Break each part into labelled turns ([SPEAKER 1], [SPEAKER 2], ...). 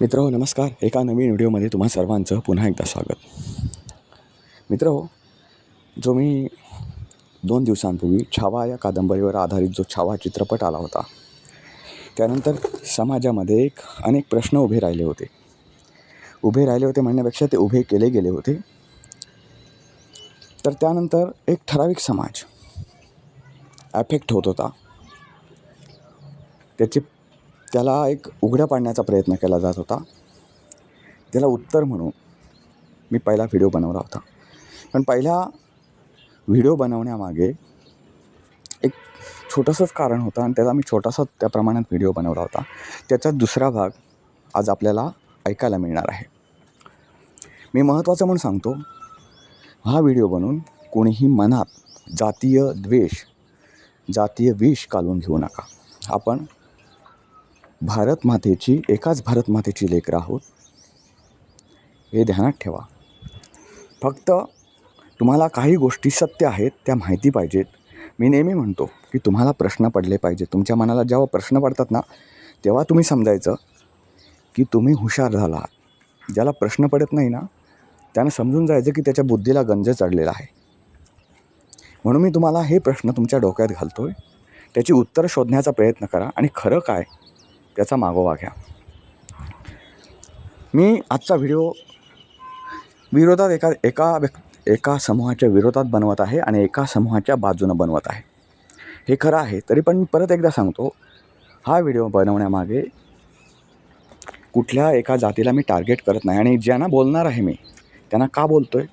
[SPEAKER 1] मित्र हो नमस्कार. एका नवीन व्हिडिओमध्ये तुम्हा सर्वांचं पुन्हा एकदा स्वागत. मित्र हो जो मी दोन दिवसांपूर्वी छावा या कादंबरीवर आधारित जो छावा चित्रपट आला होता त्यानंतर समाजामध्ये एक अनेक प्रश्न उभे राहिले होते. उभे राहिले होते म्हणण्यापेक्षा ते उभे केले गेले होते. तर त्यानंतर एक ठराविक समाज ॲफेक्ट होत होता. त्याचे त्याला एक उघड्या पाडण्याचा प्रयत्न केला जात होता. त्याला उत्तर म्हणून मी पहिला व्हिडिओ बनवला होता. पण पहिला व्हिडिओ बनवण्यामागे एक छोटंसंच कारण होतं आणि त्याचा मी छोटासा त्या प्रमाणात व्हिडिओ बनवला होता. त्याचा दुसरा भाग आज आपल्याला ऐकायला मिळणार आहे. मी महत्त्वाचं म्हणून सांगतो हा व्हिडिओ बनवून कोणीही मनात जातीय द्वेष जातीय विष काढून घेऊ नका. आपण भारत मातेची एकाच भारत मातेची लेकरं आहोत हे ध्यानात ठेवा. फक्त तुम्हाला काही गोष्टी सत्य आहेत त्या माहिती पाहिजेत. मी नेहमी म्हणतो की तुम्हाला प्रश्न पडले पाहिजे तुमच्या मनाला जेव्हा प्रश्न पडतात ना तेव्हा तुम्ही समजायचं की तुम्ही हुशार झाला आहात ज्याला प्रश्न पडत नाही ना त्यानं समजून जायचं की त्याच्या बुद्धीला गंज चढलेला आहे. म्हणून मी तुम्हाला हे प्रश्न तुमच्या डोक्यात घालतो आहे त्याची उत्तर शोधण्याचा प्रयत्न करा. आणि खरं काय? त्याचा मागोवा घ्या. मी आजचा व्हिडिओ विरोधात एका एका व्यक् एका समूहाच्या विरोधात बनवत आहे आणि एका समूहाच्या बाजूनं बनवत आहे. हे खरं आहे तरी पण मी परत एकदा सांगतो हा व्हिडिओ बनवण्यामागे कुठल्या एका जातीला मी टार्गेट करत नाही आणि ज्यांना बोलणार आहे मी त्यांना का बोलतो आहे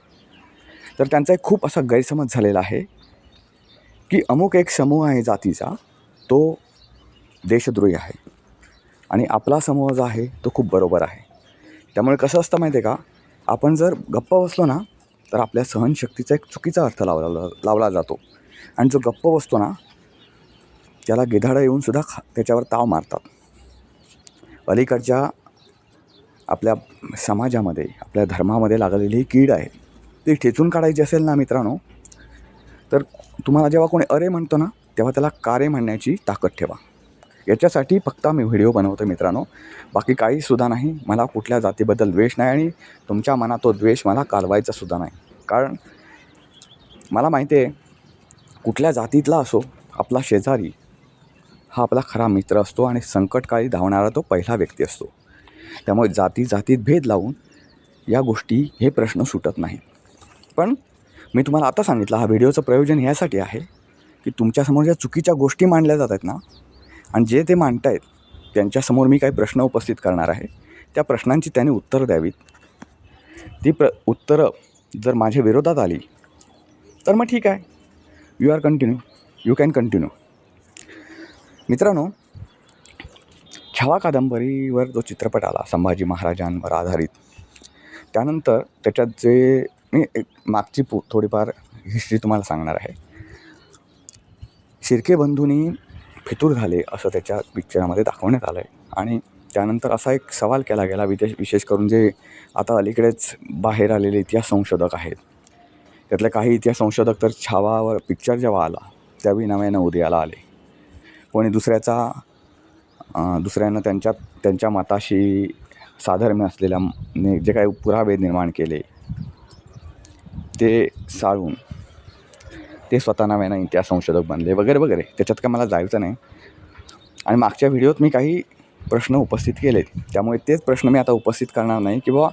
[SPEAKER 1] तर त्यांचा एक खूप असा गैरसमज झालेला आहे की अमुक एक समूह आहे जातीचा तो देशद्रोही आहे. आणि आपला समूह जो आहे तो खूप बरोबर आहे. त्यामुळे कसं असतं माहिती आहे का? आपण जर गप्प बसलो ना तर आपल्या सहनशक्तीचा एक चुकीचा अर्थ लावला लावला जातो. आणि जो गप्प बसतो ना त्याला गिधाडं येऊनसुद्धा खा त्याच्यावर ताव मारतात. अलीकडच्या आपल्या समाजामध्ये आपल्या धर्मामध्ये लागलेली ही कीड आहे ती ठेचून काढायची असेल ना मित्रांनो तर तुम्हाला जेव्हा कोणी अरे म्हणतो ना तेव्हा त्याला कारे म्हणण्याची ताकद ठेवा. याच्यासाठी फक्त आम्ही व्हिडिओ बनवतो मित्रांनो. बाकी काही सुद्धा नाही. मला कुठल्या जातीबद्दल द्वेष नाही आणि तुमच्या मनात तो द्वेष मला कालवायचा सुद्धा नाही. कारण मला माहिती आहे कुठल्या जातीतला असो आपला शेजारी हा आपला खरा मित्र असतो आणि संकटकाळी धावणारा तो पहिला व्यक्ती असतो. त्यामुळे जाती जातीत भेद लावून या गोष्टी हे प्रश्न सुटत नाही. पण मी तुम्हाला आता सांगितलं हा व्हिडिओचं प्रयोजन यासाठी आहे की तुमच्यासमोर ज्या चुकीच्या गोष्टी मांडल्या जात आहेत ना आणि जे ते मांडत आहेत त्यांच्यासमोर मी काही प्रश्न उपस्थित करणार आहे. त्या प्रश्नांची त्याने उत्तरं द्यावीत. ती प्र उत्तरं जर माझ्या विरोधात आली तर मग ठीक आहे. You are continue you can continue मित्रांनो छावा कादंबरीवर जो चित्रपट आला संभाजी महाराजांवर आधारित त्यानंतर त्याच्यात जे मी एक मागची पु थोडीफार हिस्ट्री तुम्हाला सांगणार आहे. शिर्के बंधूंनी फितूर झाले असं त्याच्या पिक्चरामध्ये दाखवण्यात आलं आहे आणि त्यानंतर असा एक सवाल केला गेला विशेष विशेष करून जे आता अलीकडेच बाहेर आलेले इतिहास संशोधक आहेत. त्यातले काही इतिहास संशोधक तर छावावर पिक्चर जेव्हा आला त्यावेळी नव्यानं उदयाला आले. कोणी दुसऱ्याचा दुसऱ्यानं त्यांच्या त्यांच्या मताशी साधर्म्य असलेल्या ने जे काही पुरावे निर्माण केले ते साळून ते स्वतः नव्यानं इतिहास संशोधक बनले वगैरे वगैरे. त्याच्यात काय मला जायचं नाही. आणि मागच्या व्हिडिओत मी काही प्रश्न उपस्थित केलेत. त्यामुळे तेच प्रश्न मी आता उपस्थित करणार नाही किंवा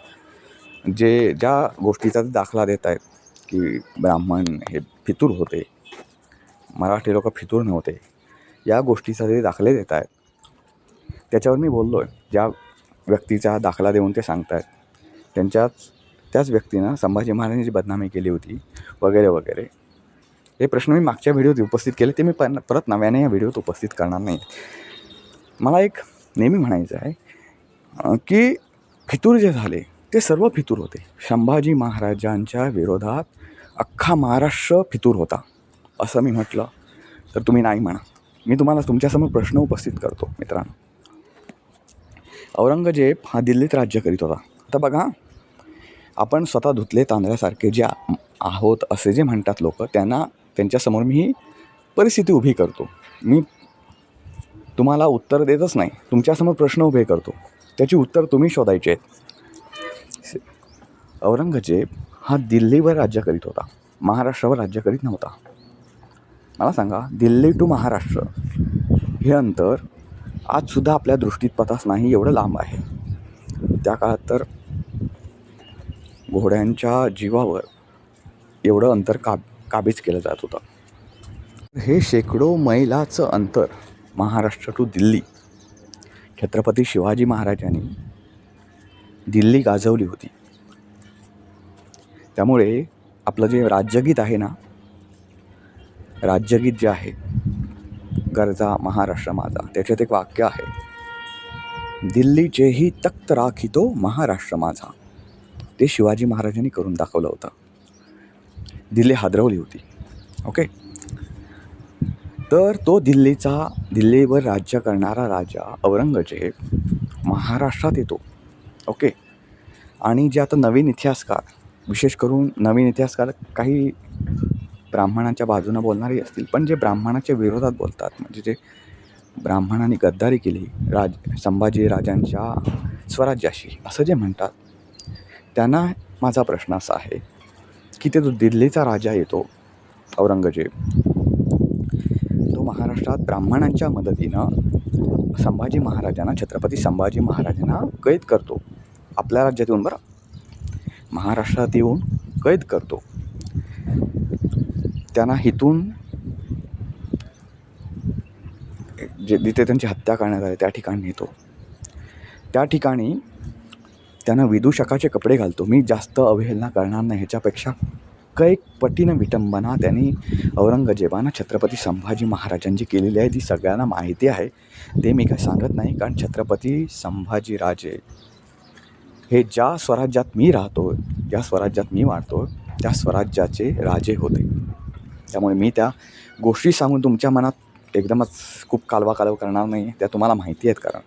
[SPEAKER 1] जे ज्या गोष्टीचा ते दाखला देत आहेत की ब्राह्मण हे फितूर होते मराठी लोक फितूर नव्हते या गोष्टीचा ते दाखले देत आहेत. त्याच्यावर मी बोललो आहे ज्या व्यक्तीचा दाखला देऊन ते सांगत आहेत त्यांच्याच त्याच व्यक्तीनं संभाजी महाराजांची बदनामी केली होती वगैरे वगैरे. हे प्रश्न मी मागच्या व्हिडिओत उपस्थित केले ते मी पण परत नव्याने या व्हिडिओत उपस्थित करणार नाही. मला एक नेहमी म्हणायचं आहे की फितूर जे झाले ते सर्व फितूर होते. संभाजी महाराजांच्या विरोधात अख्खा महाराष्ट्र फितूर होता असं मी म्हटलं. तर तुम्ही नाही म्हणा. मी तुम्हाला तुमच्यासमोर प्रश्न उपस्थित करतो मित्रांनो. औरंगजेब हा दिल्लीत राज्य करीत होता. आता बघा आपण स्वतः धुतले तांदळासारखे जे आहोत असे जे म्हणतात लोक त्यांना त्यांच्यासमोर मी ही परिस्थिती उभी करतो. मी तुम्हाला उत्तर देतच नाही. तुमच्यासमोर प्रश्न उभे करतो. त्याची उत्तर तुम्ही शोधायचे आहेत. औरंगजेब हा दिल्लीवर राज्य करीत होता. महाराष्ट्रावर राज्य करीत नव्हता. मला सांगा दिल्ली टू महाराष्ट्र हे अंतर आजसुद्धा आपल्या दृष्टीत पतास नाही एवढं लांब आहे. त्या काळात तर घोड्यांच्या जीवावर एवढं अंतर काब काबीज केलं जात होतं. हे शेकडो मैलाचं अंतर महाराष्ट्र टू दिल्ली. छत्रपती शिवाजी महाराजांनी दिल्ली गाजवली होती. त्यामुळे आपलं जे राज्यगीत आहे ना राज्यगीत जे आहे गरजा महाराष्ट्र माझा त्याच्यात एक वाक्य आहे दिल्लीचेही तख्त राखितो महाराष्ट्र माझा. ते शिवाजी महाराजांनी करून दाखवलं होतं. दिल्ली हादरवली होती. ओके तर तो दिल्लीचा दिल्लीवर राज्य करणारा राजा औरंगजेब महाराष्ट्रात येतो. ओके आणि जे आता नवीन इतिहासकार विशेष करून नवीन इतिहासकार काही ब्राह्मणांच्या बाजूनं बोलणारे असतील पण जे ब्राह्मणाच्या विरोधात बोलतात म्हणजे जे ब्राह्मणांनी गद्दारी केली राज संभाजी राजांच्या स्वराज्याशी असं जे म्हणतात त्यांना माझा प्रश्न असा आहे की ते जो दिल्लीचा राजा येतो औरंगजेब तो महाराष्ट्रात ब्राह्मणांच्या मदतीनं संभाजी महाराजांना छत्रपती संभाजी महाराजांना कैद करतो. आपल्या राज्यात येऊन बरं. महाराष्ट्रात येऊन कैद करतो. त्यांना हिथून जे जिथे त्यांची हत्या करण्यात आली त्या ठिकाणी नेतो. त्या ठिकाणी त्यांना विदूषकाचे कपडे घालतो. मी जास्त अवहेलना करणार नाही ह्याच्यापेक्षा. कैक पटीनं विटंबना त्यांनी औरंगजेबानं छत्रपती संभाजी महाराजांची केलेली आहे. ती सगळ्यांना माहिती आहे. ते मी काय सांगत नाही कारण छत्रपती संभाजी राजे हे ज्या स्वराज्यात मी राहतो ज्या स्वराज्यात मी वाढतो त्या स्वराज्याचे राजे होते. त्यामुळे मी त्या गोष्टी सांगून तुमच्या मनात एकदमच खूप कालवा कालव करणार नाही त्या तुम्हाला माहिती आहेत कारण.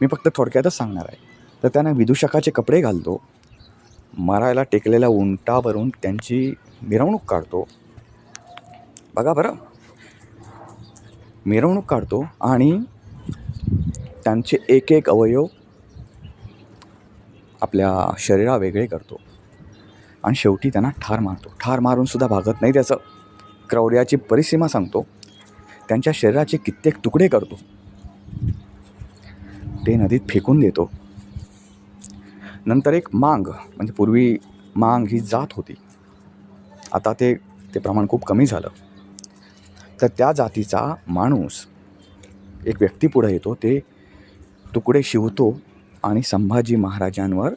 [SPEAKER 1] मी फक्त थोडक्यातच सांगणार आहे. तर त्यांना विदूषकाचे कपडे घालतो मरायला टेकलेल्या उंटावरून त्यांची मिरवणूक काढतो. बघा बरं. मिरवणूक काढतो आणि त्यांचे एक एक अवयव आपल्या शरीरा वेगळे करतो. आणि शेवटी त्यांना ठार मारतो. ठार मारूनसुद्धा भागत नाही त्याचं. क्रौर्याची परिसीमा सांगतो. त्यांच्या शरीराचे कित्येक तुकडे करतो. ते नदीत फेकून देतो. नंतर एक मांग म्हणजे पूर्वी मांग ही जात होती. आता ते ते प्रमाण खूप कमी झालं. तर त्या जातीचा माणूस एक व्यक्ती पुढे येतो ते तुकडे शिवतो आणि संभाजी महाराजांवर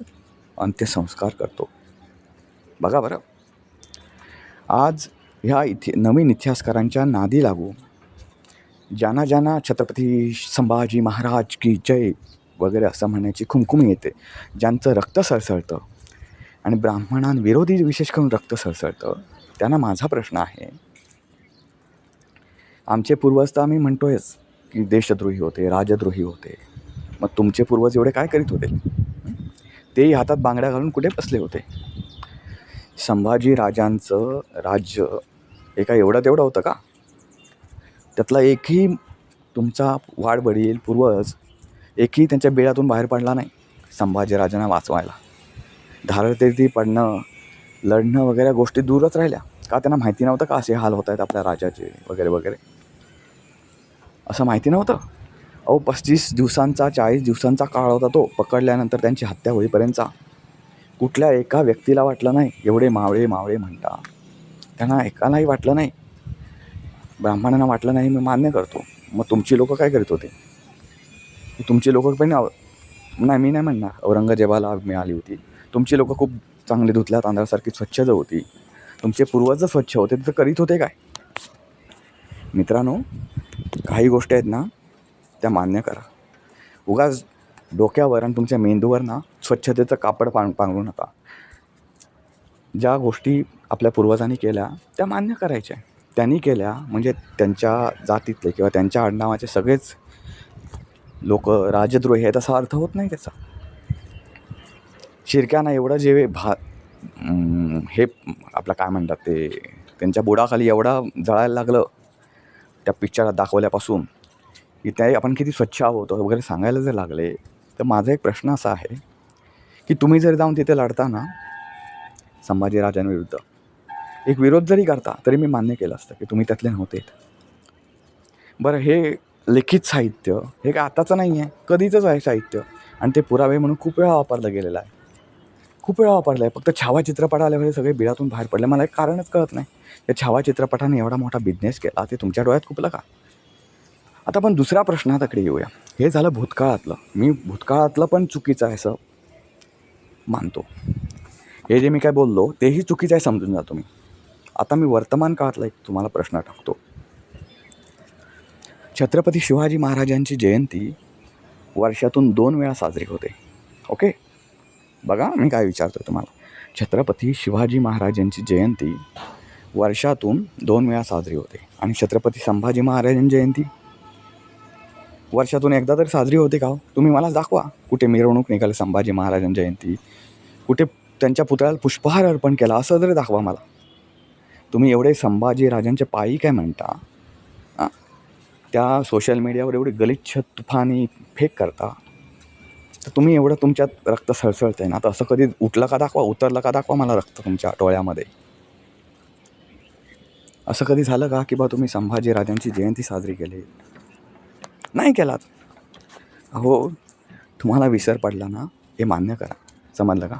[SPEAKER 1] अंत्यसंस्कार करतो. बघा बरं. आज ह्या इथे नवीन इतिहासकारांच्या नादी लागू. ज्यांना ज्यांना छत्रपती संभाजी महाराज की जय वगैरे असं म्हणण्याची खुमखुम येते ज्यांचं रक्त सळसळतं. आणि ब्राह्मणांविरोधी विशेष करून रक्त सळसळतं त्यांना माझा प्रश्न आहे. आमचे पूर्वज तर आम्ही म्हणतोयच की देशद्रोही होते राजद्रोही होते. मग तुमचे पूर्वज एवढे काय करीत होते? तेही हातात बांगड्या घालून कुठे बसले होते? संभाजी राजांचं राज्य एका एवढं तेवढं होतं का? त्यातला एकही तुमचा वाडवडील पूर्वज एकही त्यांच्या बेळातून बाहेर पडला नाही. संभाजीराजांना वाचवायला. धारतेती पडणं लढणं वगैरे गोष्टी दूरच राहिल्या. का त्यांना माहिती नव्हतं का असे हाल होत आहेत आपल्या राजाचे वगैरे वगैरे? असं माहिती नव्हतं? अहो पस्तीस दिवसांचा चाळीस दिवसांचा काळ होता तो. पकडल्यानंतर त्यांची हत्या होईपर्यंतचा. कुठल्या एका व्यक्तीला वाटलं नाही एवढे मावळे मावळे म्हणता. त्यांना एकालाही वाटलं नाही. ब्राह्मणांना वाटलं नाही मी मान्य करतो. मग तुमची लोकं काय करीत होते? तुमची लोकं पण नाही मी नाही म्हणणार. औरंगजेबाला मिळाली होती. तुमची लोकं खूप चांगली धुतल्या तांदळासारखी स्वच्छ जर होती. तुमचे पूर्वज जर स्वच्छ होते तर करीत होते काय? मित्रांनो काही गोष्टी आहेत ना त्या मान्य करा. उगाच डोक्यावर आणि तुमच्या मेंदूवर ना स्वच्छतेचं कापड पांग पांघरू नका. ज्या गोष्टी आपल्या पूर्वजांनी केल्या त्या मान्य करायच्या. त्यांनी केल्या म्हणजे त्यांच्या जातीतले किंवा त्यांच्या आडनावाचे सगळेच लोक राजद्रोही आहेत असा अर्थ होत नाही त्याचा. शिरक्यांना एवढं जे भा हे आपलं काय म्हणतात ते त्यांच्या बुडाखाली एवढा जळायला लागलं त्या पिक्चरात दाखवल्यापासून की त्या आपण किती स्वच्छ आहोत वगैरे सांगायला जर लागले तर माझा एक प्रश्न असा आहे की तुम्ही जर जाऊन तिथे लढता ना संभाजीराजांविरुद्ध एक विरोध जरी करता तरी मी मान्य केलं असतं की तुम्ही त्यातले नव्हते. बरं हे लिखित साहित्य हे काय आताचं नाही आहे कधीचंच आहे साहित्य. आणि ते पुरावे म्हणून खूप वेळा वापरलं गेलेलं आहे. खूप वेळा वापरलं आहे. फक्त छावा चित्रपट आल्यामुळे सगळे बिळातून बाहेर पडले. मला एक कारणच कळत नाही. त्या छावा चित्रपटाने एवढा मोठा बिझनेस केला ते तुमच्या डोळ्यात खुपलं का? आता आपण दुसऱ्या प्रश्नाकडे येऊया. हे झालं भूतकाळातलं. मी भूतकाळातलं पण चुकीचं आहे असं मानतो. हे जे मी काय बोललो तेही चुकीचं आहे समजून जातो मी आता मी वर्तमान काळातला एक तुम्हाला प्रश्न टाकतो. छत्रपती शिवाजी महाराजांची जयंती वर्षातून दोन वेळा साजरी होते. ओके? बघा मी काय विचारतो तुम्हाला. छत्रपती शिवाजी महाराजांची जयंती वर्षातून दोन वेळा साजरी होते. आणि छत्रपती संभाजी महाराजांची जयंती वर्षातून एकदा तरी साजरी होते का हो? तुम्ही मला दाखवा कुठे मिरवणूक निघाली संभाजी महाराजांची जयंती कुठे त्यांच्या पुतळ्याला पुष्पहार अर्पण केला असं जरी दाखवा मला. तुम्ही एवढे संभाजी राजांचे पायी काय म्हणता? त्या सोशल मीडियावर एवढे गलिच्छ तुफानी फेक करता तर तुम्ही एवढं तुमच्यात रक्त सळसळतं आहे ना. आता असं कधी उठलं का दाखवा उतरलं का दाखवा मला रक्त तुमच्या डोळ्यामध्ये. असं कधी झालं का की बा तुम्ही संभाजी राजांची जयंती साजरी केली? नाही केलात. अहो तुम्हाला विसर पडला ना हे मान्य करा. समजलं का?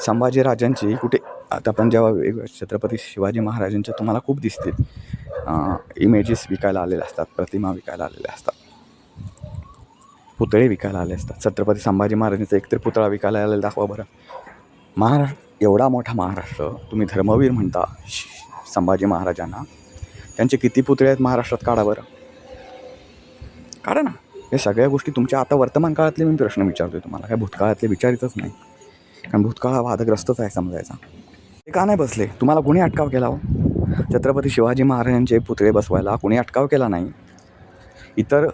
[SPEAKER 1] संभाजीराजांची कुठे आता पण जेव्हा छत्रपती शिवाजी महाराजांच्या तुम्हाला खूप दिसतील. इमेजेस विकायला आलेले असतात प्रतिमा विकायला आलेल्या असतात. पुतळे विकायला आले असतात. छत्रपती संभाजी महाराजांचा एकतरी पुतळा विकायला आलेला दाखवा बरं. महाराष्ट्र एवढा मोठा महाराष्ट्र तुम्ही धर्मवीर म्हणता संभाजी महाराजांना. त्यांचे किती पुतळे आहेत महाराष्ट्रात काढा बरं. काढा ना. या सगळ्या गोष्टी तुमच्या आता वर्तमान काळातले मी प्रश्न विचारतो आहे तुम्हाला. काय भूतकाळातले विचारितच नाही. कारण भूतकाळ हा वादग्रस्तच आहे समजायचा. ते का नाही बसले? तुम्हाला कुणी अटकाव केला हो. छत्रपती शिवाजी महाराजांचे पुतळे बसवायला कुणी अटकाव केला नाही. इतर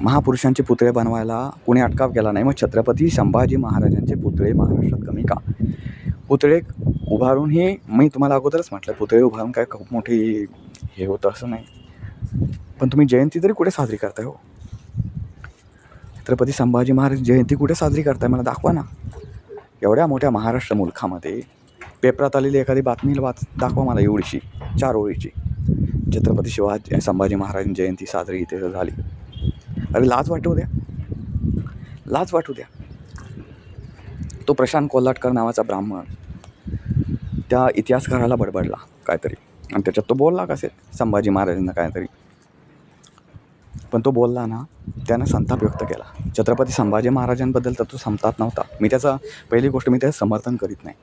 [SPEAKER 1] महापुरुषांचे पुतळे बनवायला कुणी अटकाव केला नाही. मग छत्रपती संभाजी महाराजांचे पुतळे महाराष्ट्रात कमी का? पुतळे उभारून हे मी तुम्हाला अगोदरच म्हटलं पुतळे उभारून काय खूप मोठी हे होतं असं नाही. पण तुम्ही जयंती तरी कुठे साजरी करताय हो? छत्रपती संभाजी महाराज जयंती कुठे साजरी करताय मला दाखवा ना. एवढ्या मोठ्या महाराष्ट्र मुलखामध्ये पेपरात आलेली एखादी बातमी वाच दाखवा मला एवढीशी चार ओळीची. छत्रपती शिवाजी संभाजी महाराज जयंती साजरी इथे झाली. अरे लाज वाटू द्या. लाज वाटू द्या. तो प्रशांत कोल्हाटकर नावाचा ब्राह्मण त्या इतिहासकाराला बडबडला काहीतरी. आणि त्याच्यात तो बोलला कसे संभाजी महाराजांना काहीतरी. पण तो बोलला ना त्यानं संताप व्यक्त केला. छत्रपती संभाजी महाराजांबद्दल तर तो संपतात नव्हता. मी त्याचा पहिली गोष्ट मी त्याचं समर्थन करीत नाही.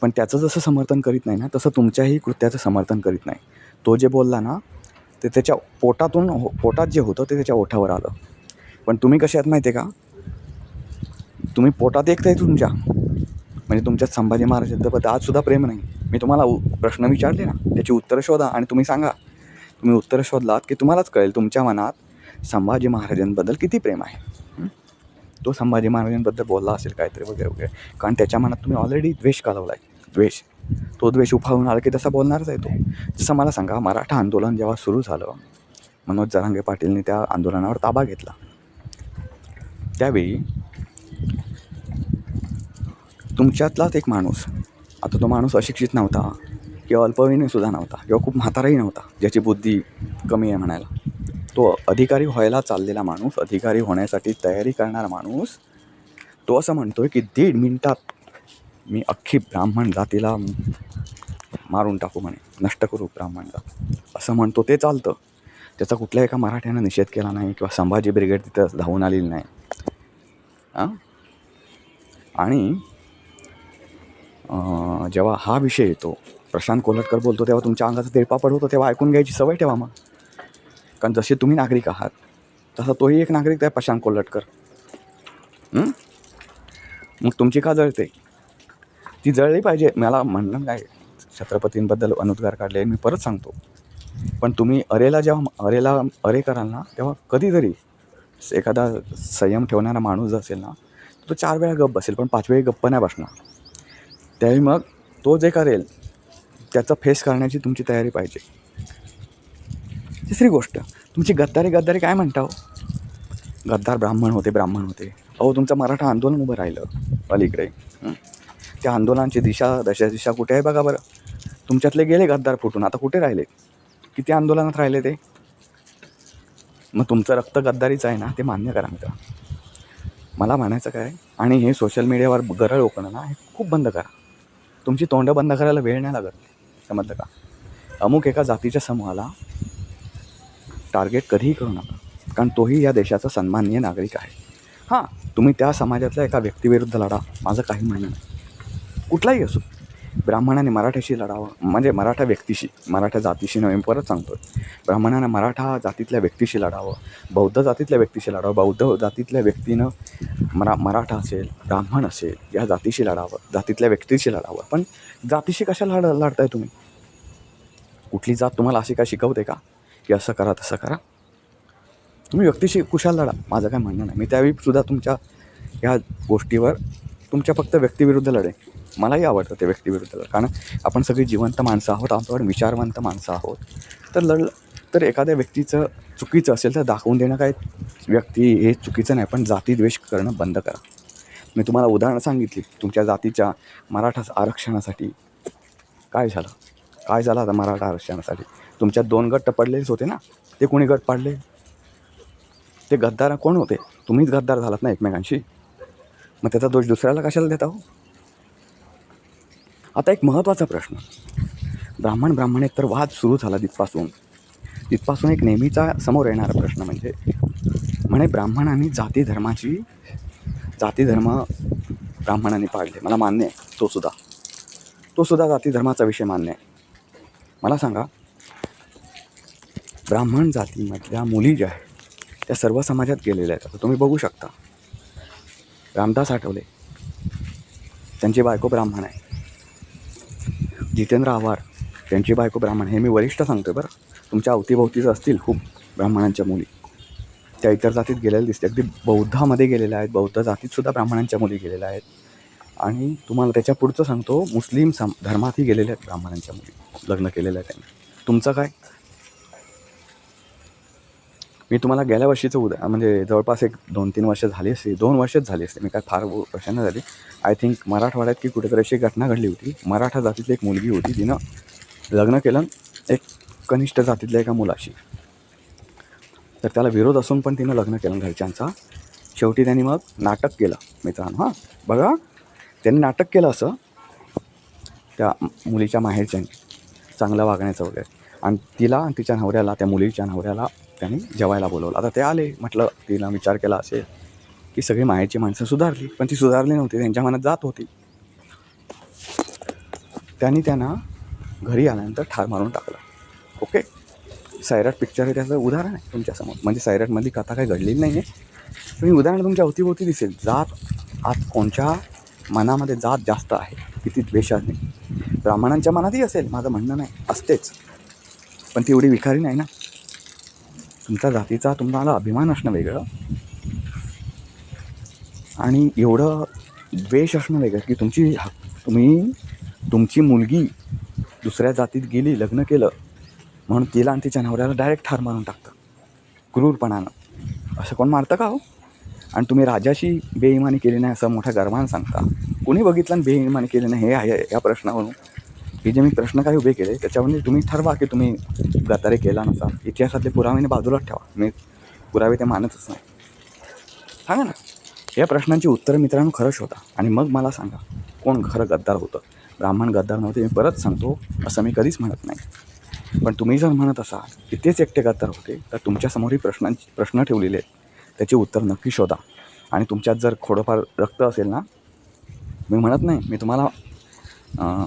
[SPEAKER 1] पण त्याचं जसं समर्थन करीत नाही ना तसं तुमच्याही कृत्याचं समर्थन करीत नाही. तो जे बोलला ना ते त्याच्या पोटातून हो पोटात जे होतं ते त्याच्या ओठावर आलं. पण तुम्ही कसे आहात माहिती आहे का? तुम्ही पोटात एक आहे तुमच्या. म्हणजे तुमच्यात संभाजी महाराजांबद्दल आजसुद्धा प्रेम नाही. मी तुम्हाला उ- प्रश्न विचारले ना त्याची उत्तरं शोधा आणि तुम्ही सांगा. तुम्ही उत्तरं शोधलात की तुम्हालाच कळेल तुमच्या मनात संभाजी महाराजांबद्दल किती प्रेम आहे. तो संभाजी महाराजांबद्दल बोलला असेल काहीतरी वगैरे वगैरे. कारण त्याच्या मनात तुम्ही ऑलरेडी द्वेष घालवला आहे द्वेष. तो द्वेष उफाळून आला की तसा बोलणारच आहे तो. जसं मला सांगा मराठा आंदोलन जेव्हा सुरू झालं मनोज जरांगे पाटीलने त्या आंदोलनावर ताबा घेतला. त्यावेळी तुमच्यातलाच एक माणूस आता तो माणूस अशिक्षित नव्हता किंवा अल्पवयीनसुद्धा नव्हता किंवा खूप म्हाताराही नव्हता ज्याची बुद्धी कमी आहे म्हणायला. तो अधिकारी व्हायला चाललेला माणूस अधिकारी होण्यासाठी तयारी करणारा माणूस तो असं म्हणतोय की दीड मिनटात मी अख्खी ब्राह्मण जातीला मारून टाकू म्हणे नष्ट करू ब्राह्मण जात असं म्हणतो ते चालतं. त्याचा कुठल्या एका मराठ्यानं निषेध केला नाही किंवा संभाजी ब्रिगेड तिथं धावून आलेली नाही. हां? आणि जेव्हा हा विषय येतो प्रशांत कोल्हटकर बोलतो तेव्हा तुमच्या अंगाचा तिळपापड होतो तेव्हा ऐकून घ्यायची सवय ठेवा मग. कारण जसे तुम्ही नागरिक आहात तसा तोही एक नागरिक आहे प्रशांत कोल्हटकर मग तुमची का जळते? ती जळली पाहिजे. मला म्हणणं काय छत्रपतींबद्दल अनुद्गार काढले मी परत सांगतो. पण तुम्ही अरेला जेव्हा अरेला अरे कराल ना तेव्हा कधीतरी एखादा संयम ठेवणारा माणूस असेल ना तो चार वेळा गप्प बसेल पण पाच वेळी गप्प नाही बसणार. त्यावेळी मग तो जे करेल त्याचा फेस करण्याची तुमची तयारी पाहिजे. तिसरी गोष्ट तुमची गद्दारी गद्दारी काय म्हणता हो? गद्दार ब्राह्मण होते ब्राह्मण होते. अहो तुमचं मराठा आंदोलन उभं राहिलं अलीकडे. त्या आंदोलनाची दिशा दशा दिशा कुठे आहे बघा बरं. तुमच्यातले गेले गद्दार फुटून? आता कुठे राहिले? किती आंदोलनात राहिले ते? मग तुमचं रक्त गद्दारीचं आहे ना ते मान्य करा मित्र. मला म्हणायचं काय आणि हे सोशल मीडियावर गरळ ओकणं ना हे खूप बंद करा. तुमची तोंडं बंद करायला वेळ नाही लागत समजलं का? अमुक एका जातीच्या समूहाला टार्गेट कधीही करू नका कारण तोही या देशाचा सन्माननीय नागरिक आहे. हां तुम्ही त्या समाजातल्या एका व्यक्तीविरुद्ध लढा माझं काही म्हणणं नाही. कुठलाही असो ब्राह्मणाने मराठ्याशी लढावं म्हणजे मराठा व्यक्तीशी मराठा जातीशी नव्हे परत सांगतो ब्राह्मणाने मराठा जातीतल्या व्यक्तीशी लढावं बौद्ध जातीतल्या व्यक्तीशी लढावं बौद्ध जातीतल्या व्यक्तीनं मरा मराठा असेल ब्राह्मण असेल या जातीशी लढावं जातीतल्या व्यक्तीशी लढावं. पण जातीशी कशा लढ लढताय तुम्ही? कुठली जात तुम्हाला अशी काय शिकवते का? की असं करा तसं करा? तुम्ही व्यक्तीशी कुशाल लढा माझं काय म्हणणं नाही. मी त्यावेळी सुद्धा तुमच्या ह्या गोष्टीवर तुमच्या फक्त व्यक्तीविरुद्ध लढे मलाही आवडतं ते व्यक्तीविरुद्ध लढ कारण आपण सगळी जिवंत माणसं आहोत आपण विचारवंत माणसं आहोत. तर लढ तर एखाद्या व्यक्तीचं चुकीचं असेल तर दाखवून देणं काय? व्यक्ती हे चुकीचं नाही पण जाती द्वेष करणं बंद करा. मी तुम्हाला उदाहरणं सांगितली. तुमच्या जातीच्या मराठा आरक्षणासाठी. काय झालं? काय झालं आता मराठा आरक्षणासाठी? तुमच्यात दोन गट पडलेच होते ना? ते कोणी गट पाडले? ते गद्दार कोण होते? तुम्हीच गद्दार झालात ना एकमेकांशी? मग त्याचा दोष दुसऱ्याला कशाला देता हो आता एक महत्त्वाचा प्रश्न. ब्राह्मण ब्राह्मण एक तर वाद सुरू झाला तिथपासून. तिथपासून एक नेहमीचा समोर येणारा प्रश्न म्हणजे म्हणे ब्राह्मणांनी जाती धर्माची जाती धर्म ब्राह्मणांनी पाळले. मला मान्य आहे तो सुद्धा. तो सुद्धा जाती धर्माचा विषय मान्य आहे. मला सांगा ब्राह्मण जातीमधल्या मुली ज्या आहेत त्या सर्व समाजात गेलेल्या आहेत. आता तुम्ही बघू शकता. रामदास आठवले. त्यांची बायको ब्राह्मण आहे. जितेंद्र आव्हाड त्यांची बायको ब्राह्मण हे मी वरिष्ठ सांगतो बरं. तुमच्या अवतीभोवतीच असतील खूप ब्राह्मणांच्या मुली. त्या इतर जातीत गेलेल्या दिसते अगदी बौद्धामध्ये गेलेल्या आहेत. बौद्ध जातीतसुद्धा ब्राह्मणांच्या मुली गेलेल्या आहेत. आणि तुम्हाला त्याच्या पुढचं सांगतो मुस्लिम सम धर्मातही गेलेल्या आहेत ब्राह्मणांच्या मुली. लग्न केलेलं आहे त्यांनी. तुमचं काय? मी तुम्हाला गेल्या वर्षीचं उदा म्हणजे जवळपास एक दोन तीन वर्ष झाली असते दोन वर्षच झाली असते मी काय फार वर्षांना झाली. आय थिंक मराठवाड्यात की कुठेतरी अशी घटना घडली होती. मराठा जातीतली एक मुलगी होती तिनं लग्न केलं एक कनिष्ठ जातीतल्या एका मुलाशी. तर त्याला विरोध असून पण तिनं लग्न केलं घरच्यांचा. शेवटी त्यांनी मग नाटक केलं मित्रांनो हां. बघा त्यांनी नाटक केलं असं त्या मुलीच्या माहेरच्यांनी चांगलं वागण्याचं वगैरे. आणि तिला आणि तिच्या नवऱ्याला त्या मुलीच्या नवऱ्याला त्यांनी जेवायला बोलवलं. आता ते आले म्हटलं तिला विचार केला असेल की सगळी माहेरची माणसं सुधारली पण ती सुधारली नव्हती त्यांच्या मनात जात होती. त्यांनी त्यांना घरी आल्यानंतर ठार मारून टाकलं. ओके? सैराट पिक्चर हे त्याचं उदाहरण आहे तुमच्यासमोर. म्हणजे सैराटमधली कथा काही घडलेली नाही आहे तुम्ही उदाहरण तुमच्या अवतीभोवती दिसेल. जात आत कोणच्या मनामध्ये जात जास्त आहे? किती द्वेषाने? ब्राह्मणांच्या मनातही असेल. माझं म्हणणं नाही. असतेच. पण ती एवढी विखारी नाही ना? तुमच्या जातीचा तुम्हाला अभिमान असणं वेगळं. आणि एवढं द्वेष असणं वेगळं की तुमची तुम्ही तुमची मुलगी दुसऱ्या जातीत गेली लग्न केलं म्हणून तिला आणि तिच्या नवऱ्याला डायरेक्ट ठार मारून टाकतं. क्रूरपणानं. असं कोण मारतं का हो? आणि तुम्ही राजाशी बेईमानी केली नाही असं मोठ्या गर्वानं सांगता. कोणी बघितलं आणि बेईमानी केली नाही हे आहे या प्रश्नावरून. हे जे मी प्रश्न काही उभे केले त्याच्यामध्ये तुम्ही ठरवा की तुम्ही गतारे केला नसा इतिहासातले पुरावे बाजूलाच ठेवा. मी पुरावे ते मानतच नाही. सांगा ना. या प्रश्नांची उत्तरं मित्रांनो खरं शोधा आणि मग मला सांगा कोण खरं गद्दार होतं? ब्राह्मण गद्दार नव्हते मी परत सांगतो असं मी कधीच म्हणत नाही. पण तुम्ही जर म्हणत असाल की तेच एकटे गद्दार होते तर तुमच्यासमोरही प्रश्नांची प्रश्न ठेवलेले आहेत. त्याचे उत्तर नक्की शोधा. आणि तुमच्यात जर थोडंफार रक्त असेल ना मी म्हणत नाही मी तुम्हाला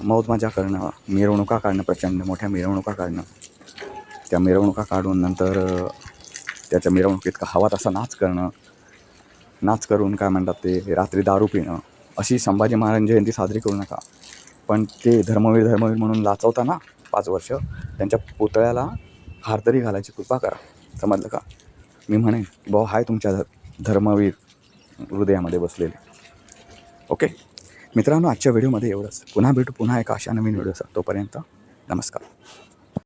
[SPEAKER 1] मौजमजा करणं मिरवणुका काढणं प्रचंड मोठ्या मिरवणुका काढणं. त्या मिरवणुका काढून नंतर त्याच्या मिरवणुकीत का हवा तसा नाच करणं. नाच करून काय म्हणतात ते रात्री दारू पिणं. अशी संभाजी महाराज जयंती साजरी करू नका. पण ते धर्मवीर धर्मवीर म्हणून लाचवता ना पाच वर्ष त्यांच्या पुतळ्याला हार तरी घालायची कृपा करा. समजलं का? मी म्हणेन भाऊ हाय तुमच्या ध- धर्मवीर हृदयामध्ये बसलेले. ओके? मित्रांनो आजच्या व्हिडिओमध्ये एवढंच. पुन्हा भेटू पुन्हा एका अशा नवीन व्हिडिओ तोपर्यंत नमस्कार.